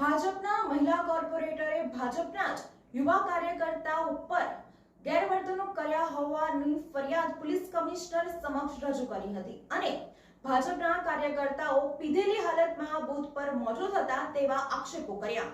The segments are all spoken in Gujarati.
ભાજપના મહિલા કોર્પોરેટરે ભાજપના જ યુવા કાર્યકર્તા ઉપર ગેરવર્તણૂક કર્યા હોવાની ફરિયાદ પોલીસ કમિશનર સમક્ષ રજૂ કરી હતી અને ભાજપના કાર્યકર્તાઓ પીધેલી હાલતમાં બૂથ પર મોજૂદ હતા તેવા આક્ષેપો કર્યા.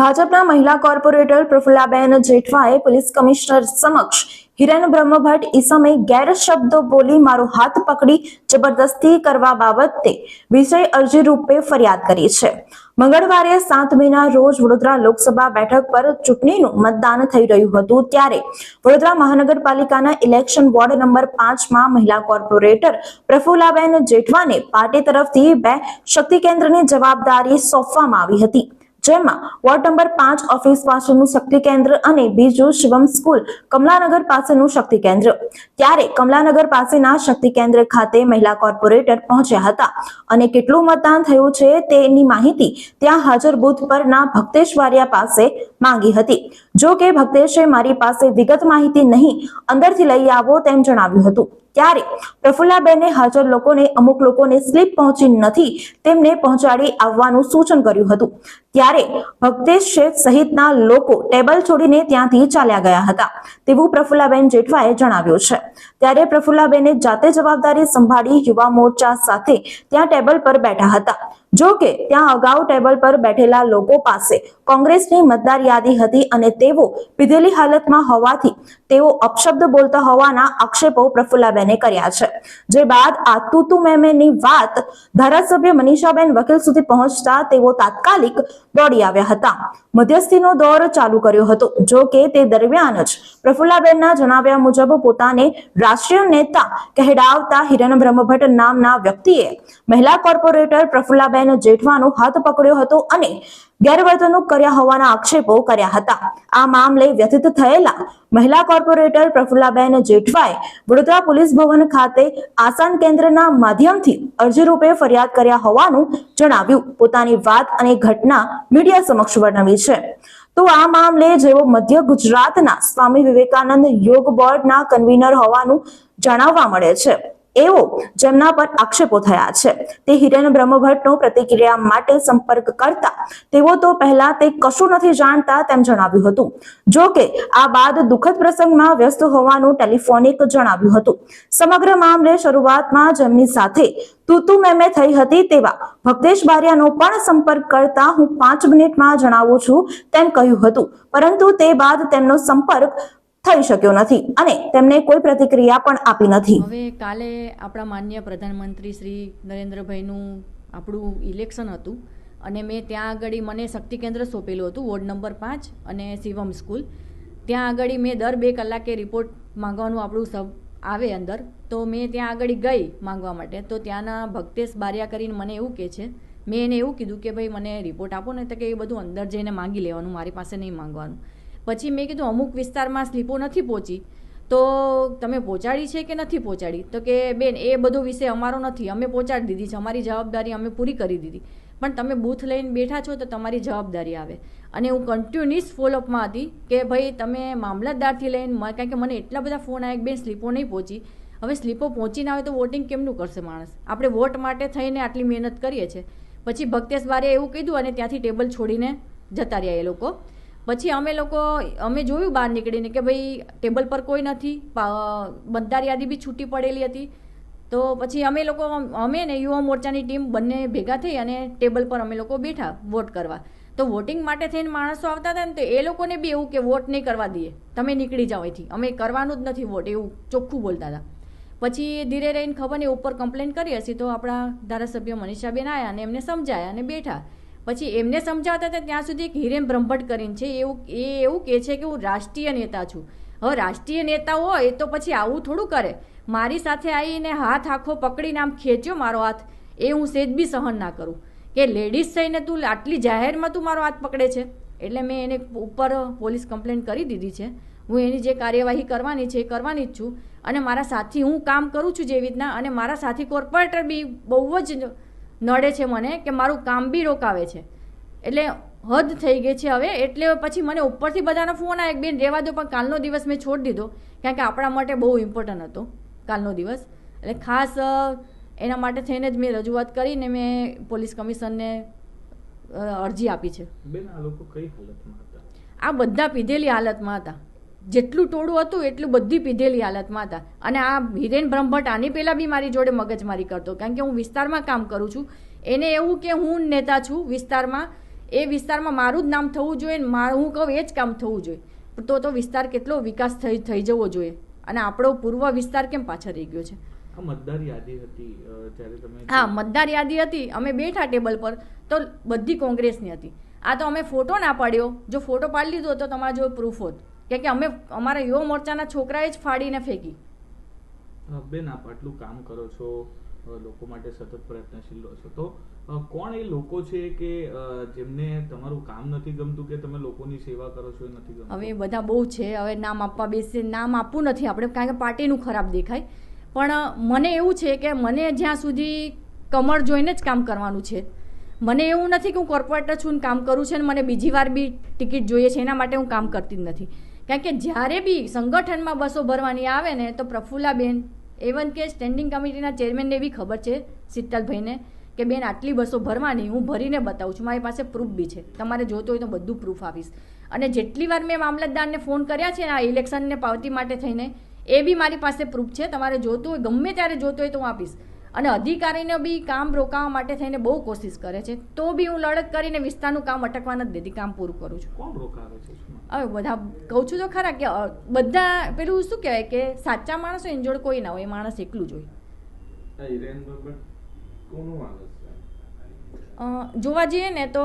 ભાજપના મહિલા કોર્પોરેટર પ્રફુલ્લાબેન જેઠવાએ પોલીસ કમિશનર સમક્ષ હિરેન બ્રહ્મભટ્ટ ઈસમે ગેરશબ્દો બોલી મારો હાથ પકડી જબરદસ્તી કરવા બાબતે વિષય અરજી રૂપે ફરિયાદ કરી છે. મંગળવારે સાત મેના રોજ વડોદરા લોકસભા બેઠક પર ચૂંટણીનું મતદાન થઈ રહ્યું હતું ત્યારે વડોદરા મહાનગરપાલિકાના ઇલેક્શન વોર્ડ નંબર પાંચમાં મહિલા કોર્પોરેટર પ્રફુલ્લાબેન જેઠવાને પાર્ટી તરફથી બે શક્તિ કેન્દ્રની જવાબદારી સોંપવામાં આવી હતી. જેમાં વોર્ડ નંબર પાંચ ઓફિસ પાસેનું શક્તિ કેન્દ્ર અને બીજું શિવમ સ્કૂલ કમલાનગર પાસેનું શક્તિ કેન્દ્ર. ત્યારે કમલાનગર પાસેના શક્તિ કેન્દ્ર ખાતે મહિલા કોર્પોરેટર પહોંચ્યા હતા અને કેટલું મતદાન થયું છે તેની માહિતી ત્યાં હાજર બુથ પરના ભક્તેશ વારિયા પાસે માંગી હતી. જો કે ભક્તેશે મારી પાસે વિગત માહિતી નહીં, અંદરથી લઈ આવો તેમ જણાવ્યું હતું. ત્યારે પ્રફુલ્લાબેને હાજર લોકોને અમુક લોકોને સ્લીપ પહોંચી નથી તેમને પહોંચાડી આવવાનું સૂચન કર્યું હતું. ત્યારે ભક્તેશ શેઠ સહિતના લોકો ટેબલ છોડીને ત્યાંથી ચાલ્યા ગયા હતા. તેવું પ્રફુલ્લાબેન જેઠવાએ જણાવ્યું છે. ત્યારે પ્રફુલ્લાબેને જાતે જવાબદારી સંભાળી યુવા મોરચા સાથે ત્યાં ટેબલ પર બેઠા હતા. જો કે, ત્યાં અગાઉ ટેબલ પર બેઠેલા લોકો પાસે કોંગ્રેસની મતદાર યાદી હતી અને તેઓ પીધેલી હાલતમાં હોવાથી તેઓ અપશબ્દ બોલતા હોવાના આક્ષેપો પ્રફુલ્લાબેને કર્યા છે. જે બાદ આ તૂતુ મેમેની વાત ધારાસભ્ય મનીષાબેન વકીલ સુધી પહોંચતા તેઓ તાત્કાલિક દોડી આવ્યા હતા. મધ્યસ્થીનો દોર ચાલુ કર્યો હતો. જો કે, તે દરમિયાન જ પ્રફુલ્લાબેનના જણાવ્યા મુજબ પોતાને રાષ્ટ્રીય નેતા કહેડાવતા હિરણ બ્રહ્મભટ્ટ નામના વ્યક્તિએ મહિલા કોર્પોરેટર પ્રફુલ્લાબેન જેઠવાનો હાથ પકડ્યો હતો અને ગેરવર્તણૂક કર્યા હોવાના આક્ષેપો કર્યા હતા. આ મામલે વ્યથિત થયેલા મહિલા કોર્પોરેટર પ્રફુલ્લાબેન જેઠવાએ વડોદરા પોલીસ ભવન ખાતે આસાન કેન્દ્રના માધ્યમથી અરજી રૂપે ફરિયાદ કર્યા હોવાનું જણાવ્યું. પોતાની વાત અને ઘટના મીડિયા સમક્ષ વર્ણવી છે. તો આ મામલે જેઓ મધ્ય ગુજરાતના સ્વામી વિવેકાનંદ યોગ બોર્ડના કન્વીનર હોવાનું જાણવા મળે છે. એવો જેમના પર આક્ષેપો થયા છે. તે હિરેન બ્રહ્મભટ્ટનો પ્રતિક્રિયા માટે સંપર્ક કરતા તેઓ તો પહેલા તે કશું નથી જાણતા તેમ જણાવ્યું હતું. જો કે આ બાદ દુઃખદ પ્રસંગમાં વ્યસ્ત હોવાનું ટેલિફોનિક જણાવ્યું હતું. સમગ્ર મામલે શરૂઆતમાં જેમની સાથે તૂતુ મેમે થઈ હતી તેવા ભક્તેશ બારિયાનો પણ સંપર્ક કરતા હું પાંચ મિનિટમાં જણાવું છું તેમ કહ્યું હતું. પરંતુ તે બાદ તેમનો સંપર્ક થઈ શક્યો નથી અને તેમને કોઈ પ્રતિક્રિયા પણ આપી નથી. હવે કાલે આપણા માન્ય પ્રધાનમંત્રી શ્રી નરેન્દ્રભાઈનું આપણું ઇલેક્શન હતું અને મેં ત્યાં આગળ મને શક્તિ કેન્દ્ર સોંપેલું હતું, વોર્ડ નંબર પાંચ અને શિવમ સ્કૂલ. ત્યાં આગળ મેં દર બે કલાકે રિપોર્ટ માંગવાનું આપણું સબ આવે અંદર. તો મેં ત્યાં આગળ ગઈ માંગવા માટે. તો ત્યાંના ભક્તેશ બારિયા કરીને મને એવું કહે છે, મેં એને એવું કીધું કે ભાઈ મને રિપોર્ટ આપો ને તો કે એ બધું અંદર જઈને માંગી લેવાનું, મારી પાસે નહીં માંગવાનું. પછી મેં કીધું, અમુક વિસ્તારમાં સ્લીપો નથી પહોંચી. તો તમે પહોંચાડી છે કે નથી પહોંચાડી? તો કે, બેન, એ બધો વિષય અમારો નથી. અમે પહોંચાડી દીધી છે. અમારી જવાબદારી અમે પૂરી કરી દીધી. પણ તમે બૂથ લઈને બેઠા છો તો તમારી જવાબદારી આવે. અને હું કન્ટિન્યુઅસ ફોલોઅપમાં હતી કે, ભાઈ, તમે મામલતદારથી લઈને કારણ કે મને એટલા બધા ફોન આવ્યા બેન, સ્લીપો નહીં પહોંચી. હવે સ્લીપો પહોંચી ના આવે તો વોટિંગ કેમનું કરશે માણસ? આપણે વોટ માટે થઈને આટલી મહેનત કરીએ છીએ. પછી ભક્તેશ બારે એવું કીધું અને ત્યાંથી ટેબલ છોડીને જતા રહ્યા એ લોકો. પછી અમે લોકો, અમે જોયું બહાર નીકળીને કે ભાઈ ટેબલ પર કોઈ નથી, પા- યાદી બી છૂટી પડેલી હતી. તો પછી અમે લોકો, અમે ને યુવા મોરચાની ટીમ બંને ભેગા થઈ અને ટેબલ પર અમે લોકો બેઠા વોટ કરવા. તો વોટિંગ માટે થઈને માણસો આવતા હતા ને તો એ લોકોને બી એવું કે વોટ નહીં કરવા દઈએ, તમે નીકળી જાઓ અહીંથી. અમે કરવાનું જ નથી વોટ, એવું ચોખ્ખું બોલતા હતા. પછી ધીરે રહીને ખબર નહીં, ઉપર કમ્પ્લેન કરી હશે તો આપણા ધારાસભ્ય મનીષાબેન આવ્યા અને એમને સમજાયા અને બેઠા. પછી એમને સમજાવતા હતા, ત્યાં સુધી એક હિરેન બ્રહ્મભટ્ટ કરીને છે એવું એ એવું કહે છે કે હું રાષ્ટ્રીય નેતા છું. હવે રાષ્ટ્રીય નેતા હોય તો પછી આવું થોડું કરે. મારી સાથે આવીને હાથ આખો પકડીને આમ ખેંચ્યો મારો હાથ. એ હું સેજ બી સહન ના કરું. કે લેડીઝ થઈને તું આટલી જાહેરમાં તું મારો હાથ પકડે છે? એટલે મેં એને ઉપર પોલીસ કમ્પ્લેન કરી દીધી છે. હું એની જે કાર્યવાહી કરવાની છે એ કરવાની જ છું. અને મારા સાથી હું કામ કરું છું જેવી રીતના, અને મારા સાથી કોર્પોરેટર બી બહુ જ નડે છે મને કે મારું કામ બી રોકાવે છે. એટલે હદ થઈ ગઈ છે હવે. એટલે પછી મને ઉપરથી બધાનો ફોન આવે બેન રહેવા દો પણ કાલનો દિવસ મેં છોડી દીધો. કારણ કે આપણા માટે બહુ ઇમ્પોર્ટન્ટ હતો કાલનો દિવસ. એટલે ખાસ એના માટે થઈને જ મેં રજૂઆત કરીને મેં પોલીસ કમિશનને અરજી આપી છે. બેન આ લોકો કઈ હાલતમાં હતા? આ બધા પીધેલી હાલતમાં હતા. જેટલું ટોળું હતું એટલું બધી પીધેલી હાલતમાં હતા. અને આ હિરેન બ્રહ્મભટ્ટ આની પહેલાં બી મારી જોડે મગજમારી કરતો કારણ કે હું વિસ્તારમાં કામ કરું છું. એને એવું કે હું નેતા છું વિસ્તારમાં એ વિસ્તારમાં મારું જ નામ થવું જોઈએ મારું હું કહું એ જ કામ થવું જોઈએ. તો તો વિસ્તાર કેટલો વિકાસ થઈ થઈ જવો જોઈએ. અને આપણો પૂર્વ વિસ્તાર કેમ પાછળ રહી ગયો છે? મતદાર યાદી હતી જ્યારે તમે હા મતદાર યાદી હતી. અમે બેઠા ટેબલ પર તો બધી કોંગ્રેસની હતી. આ તો અમે ફોટો ના પાડ્યો. જો ફોટો પાડી લીધો તો તમારા જો પ્રૂફ હોત. કે કે અમે અમારા યુવા મોરચાના છોકરાએ જ ફાડીને ફેંકી. બેન આપ આટલું કામ કરો છો લોકો માટે સતત પ્રયત્નશીલ રહો છો. તો કોણ એ લોકો છે કે જેમને તમારું કામ નથી ગમતું કે તમે લોકોની સેવા કરો છો એ નથી ગમતું? હવે બધા બહુ છે હવે નામ આપવા બેસે નામ આપવું નથી આપણે કારણ કે પાર્ટીનું ખરાબ દેખાય. પણ મને એવું છે કે મને જ્યાં સુધી કમર જોઈને જ કામ કરવાનું છે. મને એવું નથી કે હું કોર્પોરેટર છું કામ કરું છે ને મને બીજી વાર બી ટિકિટ જોઈએ છે એના માટે હું કામ કરતી જ નથી. કારણ કે જ્યારે બી સંગઠનમાં બસો ભરવાની આવે ને, તો પ્રફુલ્લાબેન એવન કે સ્ટેન્ડિંગ કમિટીના ચેરમેનને એવી ખબર છે, શીતલભાઈને, કે બેન, આટલી બસો ભરવાની, હું ભરીને બતાવું છું. મારી પાસે પ્રૂફ બી છે. તમારે જોતું હોય તો બધું પ્રૂફ આપીશ. અને જેટલી વાર મેં મામલતદારને ફોન કર્યા છે ને, આ ઇલેક્શનને પાવતી માટે થઈને, એ બી મારી પાસે પ્રૂફ છે. તમારે જોતું હોય, ગમે ત્યારે જોતું હોય તો હું આપીશ. અને અધિકારીને બી કામ રોકાવા માટે થઈને બહુ કોશિશ કરે છે. તો બી હું લડત કરીને વિસ્તારનું કામ અટકવા નથી દેતી કામ પૂરું કરું છું. કોણ રોકાવે છે? હવે બધા કહું છું તો ખરા કે બધા પેલું શું કહેવાય કે સાચા માણસો એની જોડે કોઈ ના હોય એ માણસ એકલું જ હોય. જોવા જઈએ ને તો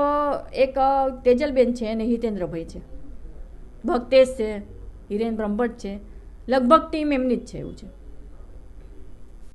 એક તેજલબેન છે અને હિતેન્દ્રભાઈ છે. ભક્તેશ છે હિરેન બ્રહ્મભટ્ટ છે. લગભગ ટીમ એમની જ છે એવું છે.